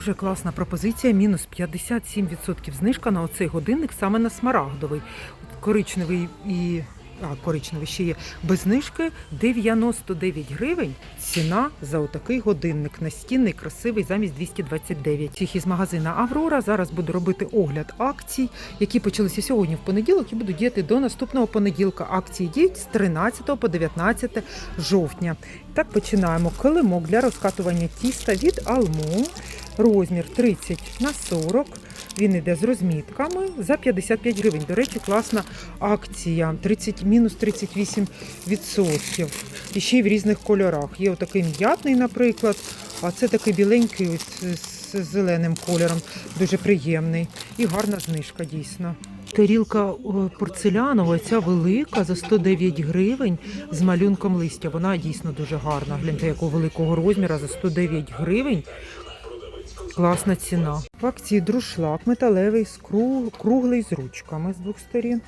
Дуже класна пропозиція, мінус 57% знижка на оцей годинник саме на смарагдовий. Коричневий і а, ще є без знижки 99 гривень. Ціна за отакий годинник настінний, красивий, замість 229. Всіх із магазина Аврора. Зараз буду робити огляд акцій, які почалися сьогодні в понеділок і будуть діяти до наступного понеділка. Акції діють з 13 по 19 жовтня. Так починаємо. Килимок для розкатування тіста від Алму. Розмір 30 на 40. Він йде з розмітками за 55 гривень. До речі, класна акція. 30, мінус 38%. І ще й в різних кольорах. Є отакий м'ятний, наприклад, а це такий біленький ось з зеленим кольором. Дуже приємний. І гарна знижка дійсно. Тарілка порцелянова, ця велика за 109 гривень з малюнком листя. Вона дійсно дуже гарна. Гляньте, якого великого розміру за 109 гривень. Класна ціна. В друшлак металевий, круглий з ручками з двох сторін.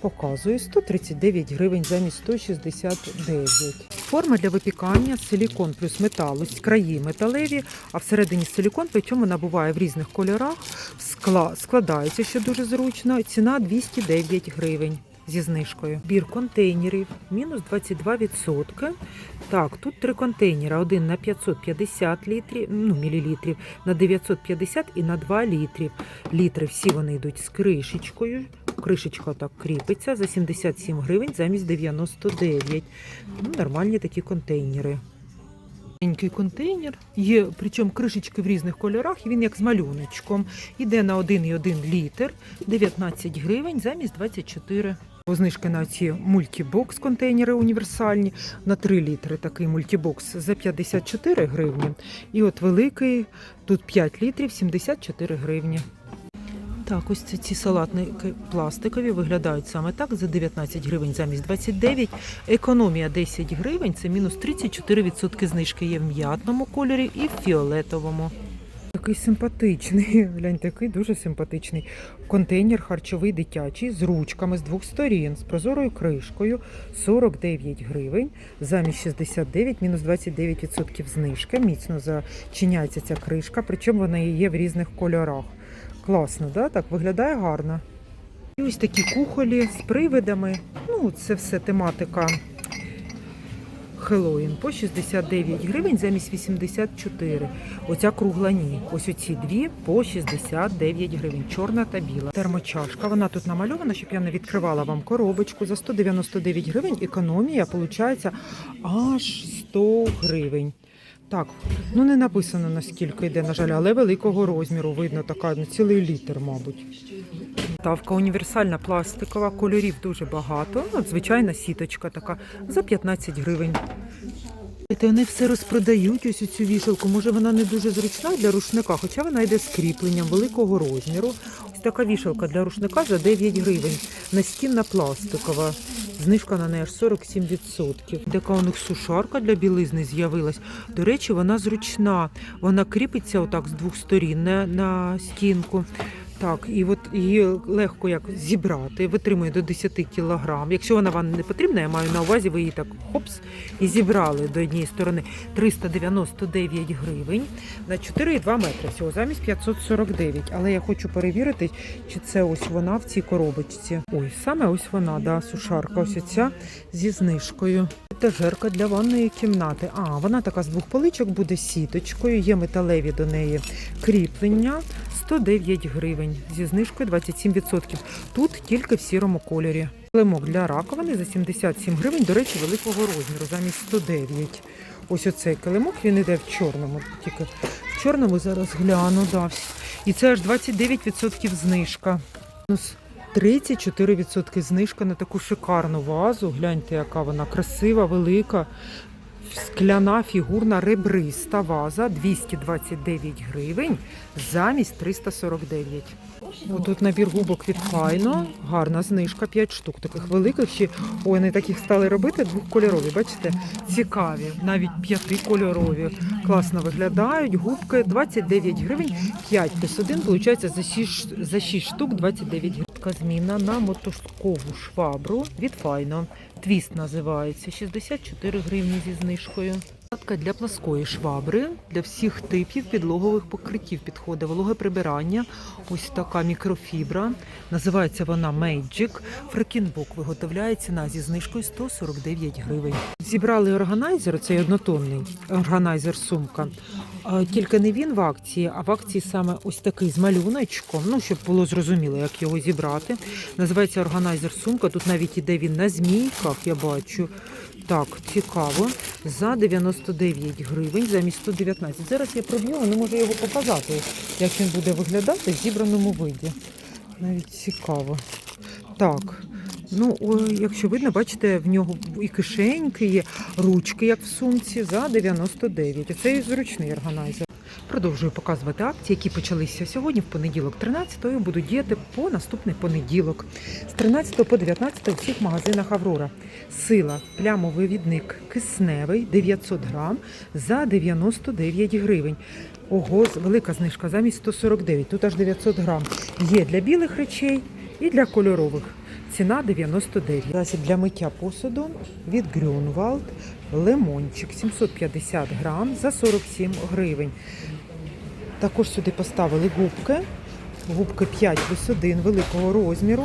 Показує 139 гривень замість 169. Форма для випікання силікон плюс метал. Ось краї металеві, а всередині силікон, причому набуває в різних кольорах. Скла... Складається, що дуже зручно. Ціна 209 гривень. Зі знижкою. Бір контейнерів мінус 22%. Так, тут три контейнери: один на 550 літрів, ну, мілілітрів, на 950 і на 2 літрів. Літри всі вони йдуть з кришечкою. Кришечка так кріпиться за 77 гривень замість 99. Ну, нормальні такі контейнери. Маленький контейнер, є причому кришечки в різних кольорах, і він як з малюночком. Іде на 1,1 літр, 19 гривень замість 24. Знижки на ці мультібокс контейнери універсальні на 3 літри. Такий мультібокс за 54 гривні. І от великий тут 5 літрів 74 гривні. Так, ось ці салатники пластикові виглядають саме так за 19 гривень замість 29. Економія 10 гривень, це мінус 34% знижки є в м'ятному кольорі і в фіолетовому. Такий симпатичний, гляньте, такий дуже симпатичний. Контейнер харчовий дитячий з ручками з двох сторін, з прозорою кришкою 49 гривень, замість 69, мінус 29% знижки. Міцно зачиняється ця кришка, причому вона є в різних кольорах. Класно, да? так виглядає гарно. І ось такі кухолі з привидами. Ну, це все тематика Хеллоуін по 69 гривень замість 84. Оця кругла ні. Ось оці дві по 69 гривень. Чорна та біла. Термочашка. Вона тут намальована, щоб я не відкривала вам коробочку. За 199 гривень економія виходить аж 100 гривень. Так, ну не написано наскільки йде, на жаль, але великого розміру видно така ну, цілий літр, мабуть. Тавка універсальна пластикова, кольорів дуже багато. Ну, звичайна сіточка така за 15 гривень. Та вони все розпродають ось цю вішалку. Може вона не дуже зручна для рушника, хоча вона йде з кріпленням великого розміру. Ось така вішалка для рушника за 9 гривень. Настінна пластикова. Знижка на неї аж 47%. Така у них сушарка для білизни з'явилась. До речі, вона зручна. Вона кріпиться отак з двох сторін на, стінку. Так, і от її легко як зібрати, витримує до 10 кілограм. Якщо вона вам не потрібна, я маю на увазі, ви її так хопс і зібрали до однієї сторони 399 гривень на 4,2 метри всього замість 549. Але я хочу перевірити, чи це ось вона в цій коробочці. Ой, саме ось вона, да, сушарка, ось ця зі знижкою. Етажерка для ванної кімнати. А, вона така з двох поличок буде сіточкою, є металеві до неї кріплення. 109 гривень зі знижкою 27%. Тут тільки в сірому кольорі. Лимок для раковини за 77 гривень, до речі, великого розміру, замість 109. Ось оцей килимок, він іде в чорному. Тільки в чорному зараз гляну. Да. І це аж 29% знижка. 34% знижка на таку шикарну вазу. Гляньте, яка вона красива, велика. Скляна фігурна ребриста ваза 229 гривень замість 349. Отут набір губок від Хайно. Гарна знижка, 5 штук таких великих. Ще ой, вони таких стали робити двохкольорові. Бачите, цікаві, навіть п'ятикольорові. Класно виглядають. Губки 29 гривень, 5 плюс 1, виходить за 6, за 6 штук 29 гривень. Така Зміна на мотузкову швабру від Файно. Твіст називається 64 гривні зі знижкою. Насадка для пласкої швабри для всіх типів підлогових покриттів підходить. Вологе прибирання. Ось така мікрофібра. Називається вона Magic. Фрекінбок виготовляється на зі знижкою 149 гривень. Зібрали органайзер, цей однотонний органайзер сумка. Тільки не він в акції, а в акції саме ось такий з малюночком. Ну, щоб було зрозуміло, як його зібрати. Називається органайзер сумка. Тут навіть іде він на змійках, я бачу. Так, цікаво. За 99 гривень замість 119. Зараз я проб'ю, не можу його показати, як він буде виглядати в зібраному виді. Навіть цікаво. Так. Ну, якщо видно, бачите, в нього і кишеньки, і ручки, як в сумці, за 99. Це і зручний органайзер. Продовжую показувати акції, які почалися сьогодні в понеділок 13-го і будуть діяти по наступний понеділок. З 13 по 19 у всіх магазинах Аврора. Сила, плямовий відник кисневий 900 грам за 99 гривень. Ого, велика знижка замість 149, тут аж 900 грам. Є для білих речей і для кольорових. Ціна 99. Засіб для миття посуду від Grünwald лимончик 750 грам за 47 гривень. Також сюди поставили губки. Губки 5 плюс 1 великого розміру.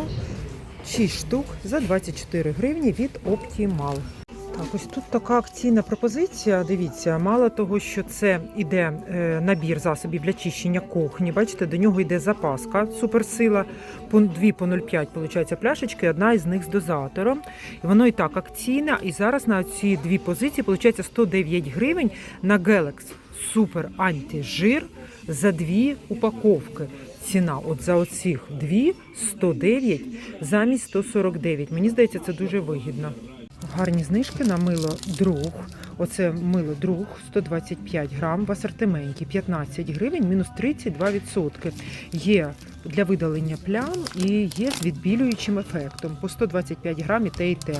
6 штук за 24 гривні від Optimal. Так, ось тут така акційна пропозиція. Дивіться, мало того, що це іде е, набір засобів для чищення кухні. Бачите, до нього йде запаска суперсила. 2 по 0,5 виходить пляшечки, одна із них з дозатором. І воно і так акційне. І зараз на ці дві позиції виходить 109 гривень на Galax Супер антижир за дві упаковки. Ціна от за оцих дві 109 замість 149. Мені здається, це дуже вигідно. Гарні знижки на мило друг. Оце мило друг 125 грам в асортименті 15 гривень, мінус 32%. Є для видалення плям і є з відбілюючим ефектом по 125 грам і те і те.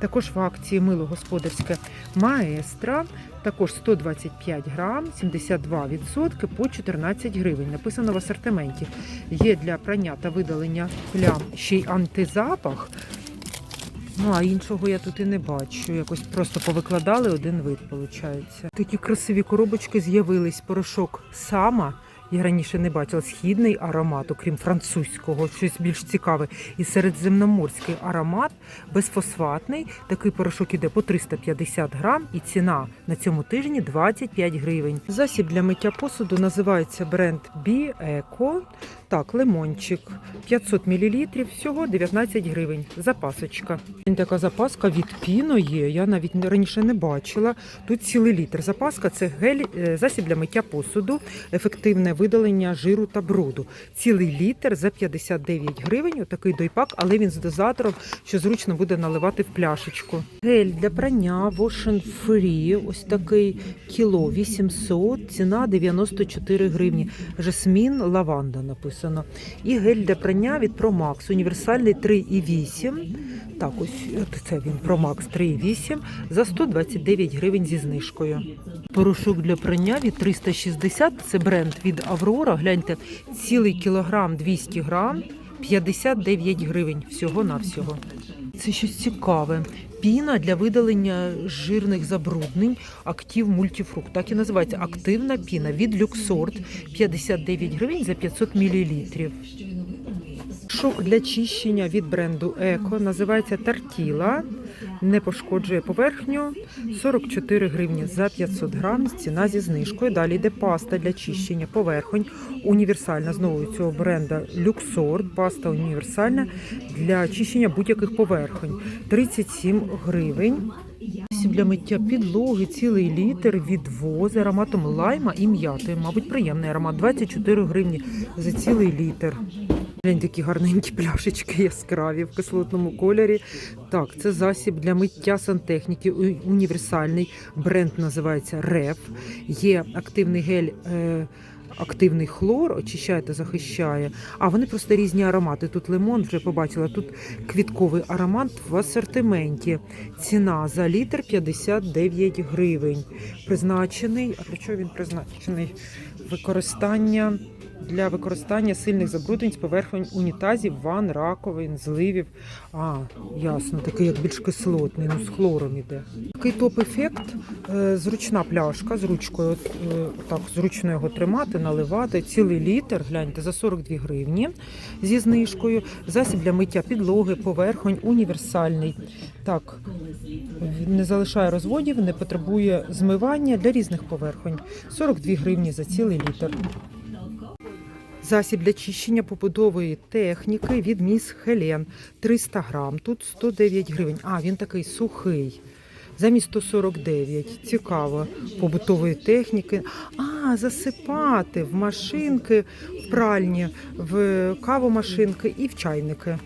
Також в акції мило господарське маестра. Також 125 грам, 72% по 14 гривень. Написано в асортименті. Є для прання та видалення плям ще й антизапах. Ну, а іншого я тут і не бачу. Якось просто повикладали один вид, виходить. Такі красиві коробочки з'явились. Порошок сама. Я раніше не бачила східний аромат, окрім французького, щось більш цікаве. І середземноморський аромат безфосфатний. Такий порошок іде по 350 грам, і ціна на цьому тижні 25 гривень. Засіб для миття посуду називається бренд Бі Еко. Так, лимончик 500 мл, всього 19 гривень. Запасочка. Така запаска від піно є. Я навіть раніше не бачила. Тут цілий літр. Запаска це гель, е, засіб для миття посуду, ефективне видалення жиру та бруду. Цілий літр за 59 гривень. Отакий дойпак, але він з дозатором, що зручно буде наливати в пляшечку. Гель для прання Wash Free, ось такий кіло 800, ціна 94 гривні. Жасмін лаванда написано. І гель для прання від ProMax, універсальний 3,8. Так, ось це він ProMax 3,8 за 129 гривень зі знижкою. Порошок для прання від 360, це бренд від Аврора. Гляньте, цілий кілограм 200 грам, 59 гривень всього-навсього. Це щось цікаве. Піна для видалення жирних забруднень актив мультифрукт. Так і називається активна піна від Люксорт 59 гривень за 500 мл. Шок для чищення від бренду Еко називається Тартіла. Не пошкоджує поверхню 44 гривні за 500 грам. Ціна зі знижкою. Далі йде паста для чищення поверхонь. Універсальна знову цього бренда Люксорт. Паста універсальна для чищення будь-яких поверхонь. 37 гривень. Для миття підлоги, цілий літр від вози ароматом лайма і м'яти. Мабуть, приємний аромат. 24 гривні за цілий літр. Глянь, такі гарненькі пляшечки яскраві в кислотному кольорі. Так, це засіб для миття сантехніки. Універсальний бренд називається РЕФ. Є активний гель. Е- Активний хлор очищає та захищає. А вони просто різні аромати. Тут лимон вже побачила. Тут квітковий аромат в асортименті. Ціна за літр 59 гривень. Призначений. А для чого він призначений? Використання для використання сильних забруднень з поверхонь унітазів, ван, раковин, зливів. А, ясно, такий як більш кислотний, ну з хлором іде. Такий топ-ефект, е, зручна пляшка з ручкою, е, так зручно його тримати, наливати. Цілий літр, гляньте, за 42 гривні зі знижкою. Засіб для миття підлоги, поверхонь, універсальний. Так, не залишає розводів, не потребує змивання для різних поверхонь. 42 гривні за цілий літр. Засіб для чищення побудової техніки від міс Хелен 300 грам. Тут 109 гривень. А, він такий сухий. Замість 149. Цікаво. Побутової техніки. А, засипати в машинки, в пральні, в кавомашинки і в чайники.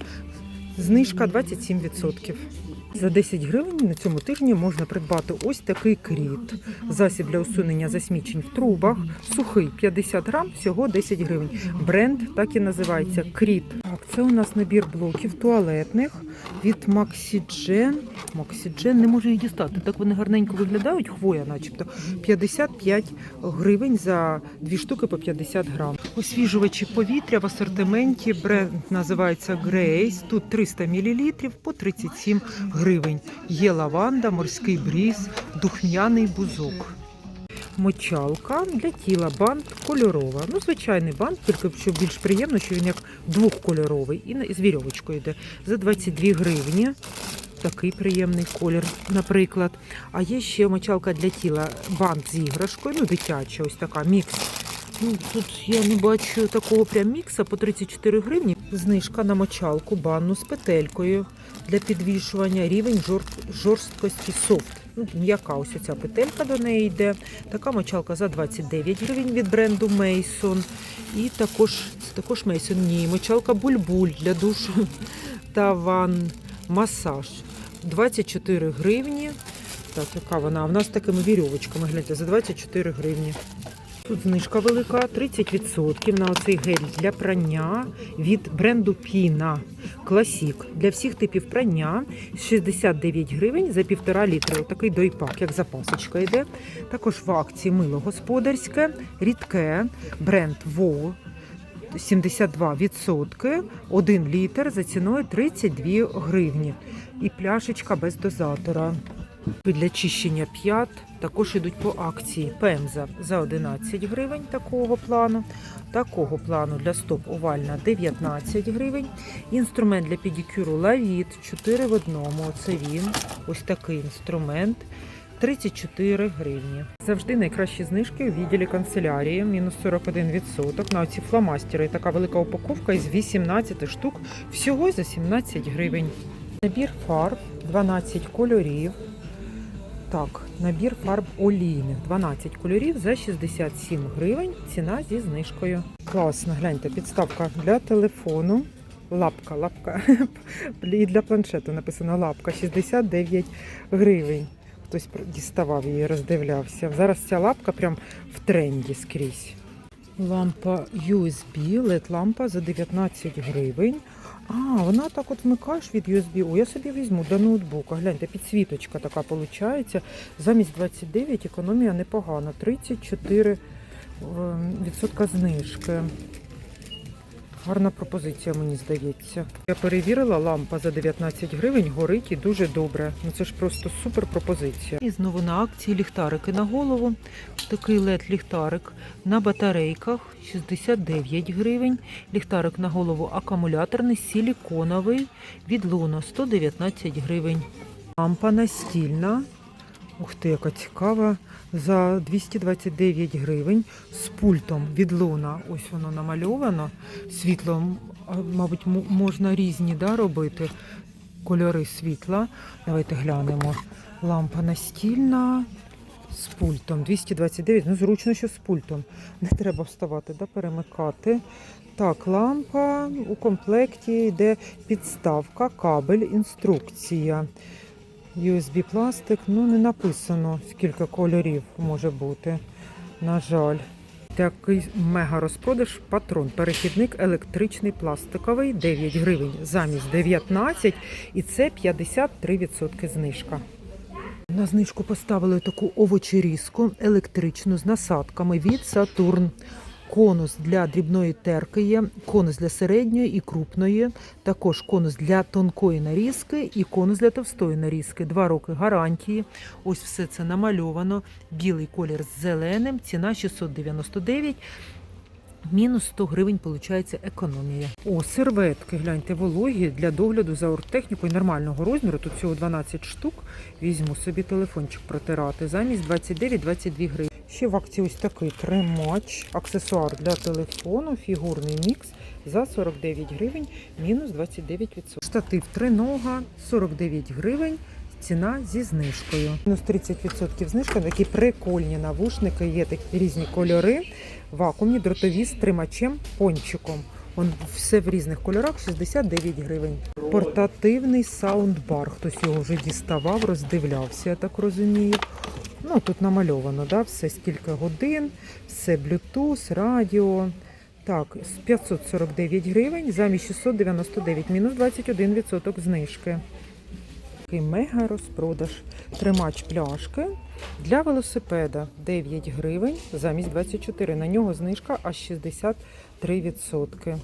Знижка 27%. За 10 гривень на цьому тижні можна придбати ось такий кріт. Засіб для усунення засмічень в трубах. Сухий 50 грам, всього 10 гривень. Бренд так і називається кріт. Так, це у нас набір блоків туалетних від Maxigen. Maxigen, не можу їх дістати. Так вони гарненько виглядають, хвоя, начебто. 55 гривень за дві штуки по 50 грам. Освіжувачі повітря в асортименті. Бренд називається Grace. Тут 300 мл по 37 гривень. Є лаванда, морський бріз, духм'яний бузок. Мочалка для тіла бант кольорова. Ну, звичайний бант, тільки що більш приємно, що він як двохкольоровий і з вірьовочкою йде за 22 гривні. Такий приємний колір, наприклад. А є ще мочалка для тіла бант з іграшкою, ну дитяча, ось така мікс. Ну, тут я не бачу такого прям мікса по 34 гривні. Знижка на мочалку банну з петелькою для підвішування. Рівень жор- жорсткості софт. Ну, м'яка ось ця петелька до неї йде. Така мочалка за 29 гривень від бренду Mason. І також, також Mason, ні, мочалка бульбуль для душу та ван масаж. 24 гривні. Так, яка вона? У нас такими вірьовочками, гляньте, за 24 гривні. Тут знижка велика, 30% на оцей гель для прання від бренду Піна Класік. Для всіх типів прання 69 гривень за півтора літра. Такий дойпак, як запасочка йде. Також в акції мило господарське, рідке, бренд Воу. 72%, 1 літр за ціною 32 гривні. І пляшечка без дозатора. Для чищення п'ят також йдуть по акції Пемза за 11 гривень такого плану. Такого плану для стоп овальна 19 гривень. Інструмент для педикюру Лавіт 4 в одному. Це він. Ось такий інструмент. 34 гривні. Завжди найкращі знижки у відділі канцелярії, мінус 41% на оці фломастери. Така велика упаковка із 18 штук, всього за 17 гривень. Набір фарб 12 кольорів. Так, набір фарб олійних 12 кольорів за 67 гривень. Ціна зі знижкою. Класно, гляньте, підставка для телефону. Лапка, лапка. І для планшету написано лапка 69 гривень. Хтось діставав її, роздивлявся. Зараз ця лапка прям в тренді скрізь. Лампа USB, LED лампа за 19 гривень. А, вона так от вмикаєш від USB. О, я собі візьму до ноутбука. Гляньте, підсвіточка така виходить. Замість 29 економія непогана. 34% знижки. Гарна пропозиція, мені здається. Я перевірила, лампа за 19 гривень горить і дуже добре. Ну це ж просто супер пропозиція. І знову на акції ліхтарики на голову. Такий led ліхтарик на батарейках 69 гривень. Ліхтарик на голову акумуляторний, силіконовий від Луно 119 гривень. Лампа настільна. Ух ти, яка цікава. За 229 гривень з пультом від Луна. Ось воно намальовано. Світло, мабуть, можна різні да, робити кольори світла. Давайте глянемо. Лампа настільна з пультом. 229. Ну, зручно, що з пультом. Не треба вставати, да, перемикати. Так, лампа у комплекті йде підставка, кабель, інструкція. USB пластик, ну не написано, скільки кольорів може бути. На жаль. Такий мега розпродаж патрон. Перехідник електричний пластиковий 9 гривень замість 19 і це 53% знижка. На знижку поставили таку овочерізку електричну з насадками від Сатурн. Конус для дрібної терки є, конус для середньої і крупної, також конус для тонкої нарізки і конус для товстої нарізки. Два роки гарантії. Ось все це намальовано. Білий колір з зеленим, ціна 699. Мінус 100 гривень виходить економія. О, серветки, гляньте, вологі для догляду за оргтехнікою нормального розміру. Тут всього 12 штук. Візьму собі телефончик протирати. Замість 29-22 гривень. Ще в акції ось такий тримач, аксесуар для телефону, фігурний мікс за 49 гривень, мінус 29%. Штатив тринога 49 гривень. Ціна зі знижкою. Мінус 30% знижка. Такі прикольні навушники, є такі різні кольори. Вакуумні, дротові з тримачем пончиком. Он все в різних кольорах 69 гривень. Портативний саундбар. Хтось його вже діставав, роздивлявся, я так розумію. Ну, тут намальовано, да, все скільки годин, все Bluetooth, радіо. Так, 549 гривень замість 699, мінус 21% знижки. Такий мега розпродаж. Тримач пляшки для велосипеда 9 гривень замість 24. На нього знижка аж 63%.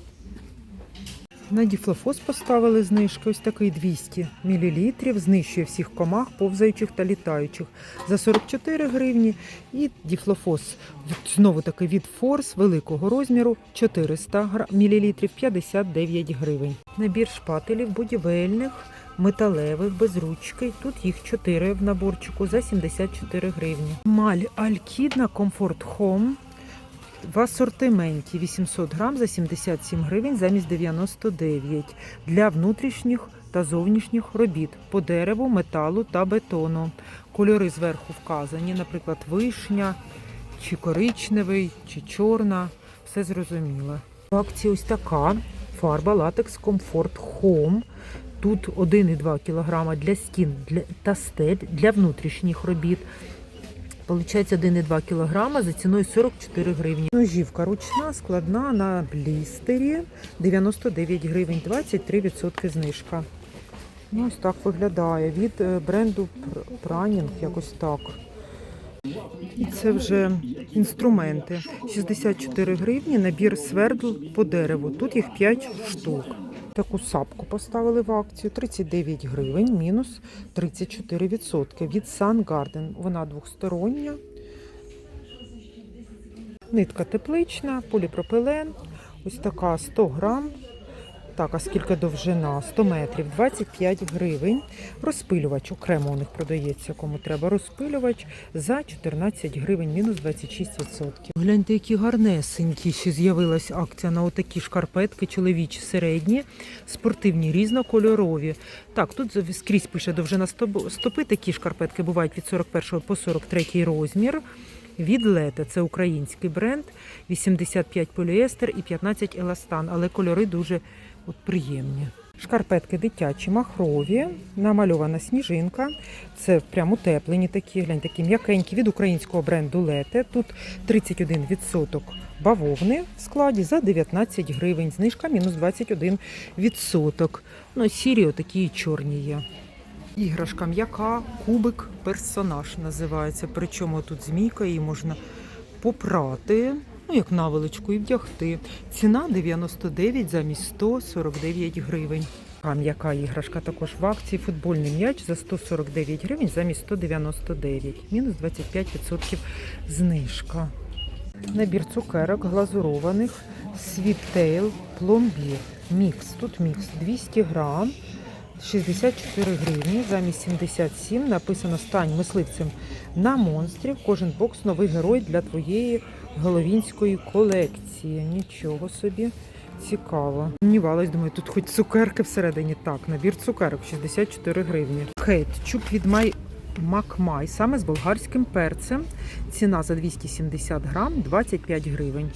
На діфлофос поставили знижки, ось такий 200 мл, знищує всіх комах, повзаючих та літаючих за 44 гривні. І діфлофос знову таки від Форс великого розміру 400 мл 59 гривень. Набір шпателів будівельних, металевих, без ручки. Тут їх 4 в наборчику за 74 гривні. Маль Алькідна Comfort Home в асортименті 800 грам за 77 гривень замість 99 для внутрішніх та зовнішніх робіт по дереву, металу та бетону. Кольори зверху вказані, наприклад, вишня, чи коричневий, чи чорна. Все зрозуміло. В акції ось така фарба латекс Comfort Home. Тут 1,2 кг для стін та стель для внутрішніх робіт. Получається 1,2 кг за ціною 44 гривні. Ножівка ручна, складна на блістері 99 гривень, 23% знижка. Ну, ось так виглядає. Від е, бренду Пранінг, якось так. І це вже інструменти. 64 гривні, набір свердл по дереву. Тут їх 5 штук. Таку сапку поставили в акцію 39 гривень, мінус 34% від Sun Garden. Вона двостороння. Нитка теплична, поліпропилен. Ось така 100 грам. Так, а скільки довжина? 100 метрів, 25 гривень. Розпилювач окремо у них продається, кому треба. Розпилювач за 14 гривень, мінус 26%. Гляньте, які гарнесенькі. Ще з'явилась акція на отакі шкарпетки, чоловічі середні, спортивні, різнокольорові. Так, тут скрізь пише довжина стопи. Такі шкарпетки бувають від 41 по 43 розмір. Від Лете, це український бренд, 85 поліестер і 15 еластан, але кольори дуже от, приємні. Шкарпетки дитячі, махрові, намальована сніжинка. Це прям утеплені такі, глянь, такі м'якенькі від українського бренду Лете. Тут 31% бавовни в складі за 19 гривень. Знижка мінус 21%. Ну, сірі отакі і чорні є. Іграшка м'яка, кубик, персонаж називається. Причому тут змійка, її можна попрати, ну як наволочку і вдягти. Ціна 99 замість 149 гривень. А м'яка іграшка також в акції. Футбольний м'яч за 149 гривень замість 199. Мінус 25% знижка. Набір цукерок глазурованих, світтейл, пломбір, мікс. Тут мікс 200 грам. 64 гривні, замість 77 написано стань мисливцем на монстрів. Кожен бокс новий герой для твоєї головінської колекції. Нічого собі цікаво. Сумнівалась, думаю, тут хоч цукерки всередині. Так, набір цукерок 64 гривні. Хейт, чуб від Май Макмай, саме з болгарським перцем. Ціна за 270 грам 25 гривень.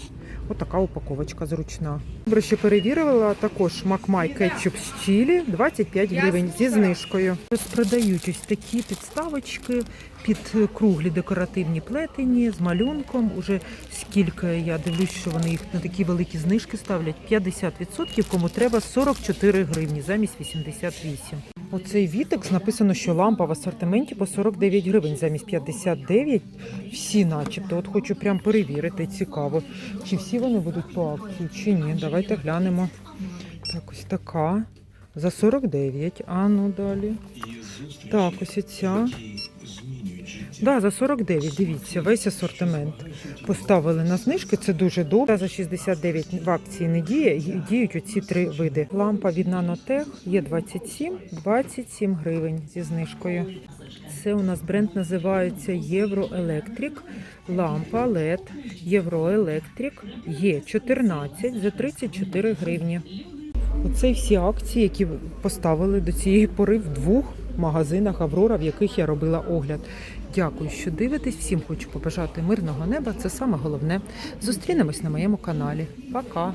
Отака упаковочка зручна. Добре, що перевірила, також Макмай кетчуп з чилі 25 гривень зі знижкою. Розпродають ось такі підставочки під круглі декоративні плетені з малюнком. Уже скільки я дивлюсь, що вони їх на такі великі знижки ставлять. 50%, кому треба 44 гривні замість 88. Оцей Вітекс написано, що лампа в асортименті по 49 гривень замість 59. Всі начебто. От хочу прям перевірити, цікаво, чи всі вони будуть по акції, чи ні. Давайте глянемо. Так, ось така. За 49. А ну далі. Так, ось ця. Да, за 49, дивіться, весь асортимент поставили на знижки. Це дуже добре. За 69 в акції не діє. Діють оці три види. Лампа від Nanotech є 27, 27 гривень зі знижкою. Це у нас бренд називається Євроелектрик. Лампа LED Євроелектрик є 14 за 34 гривні. Оце всі акції, які поставили до цієї пори в двох магазинах Аврора, в яких я робила огляд. Дякую, що дивитесь. Всім хочу побажати мирного неба. Це саме головне. Зустрінемось на моєму каналі. Пока!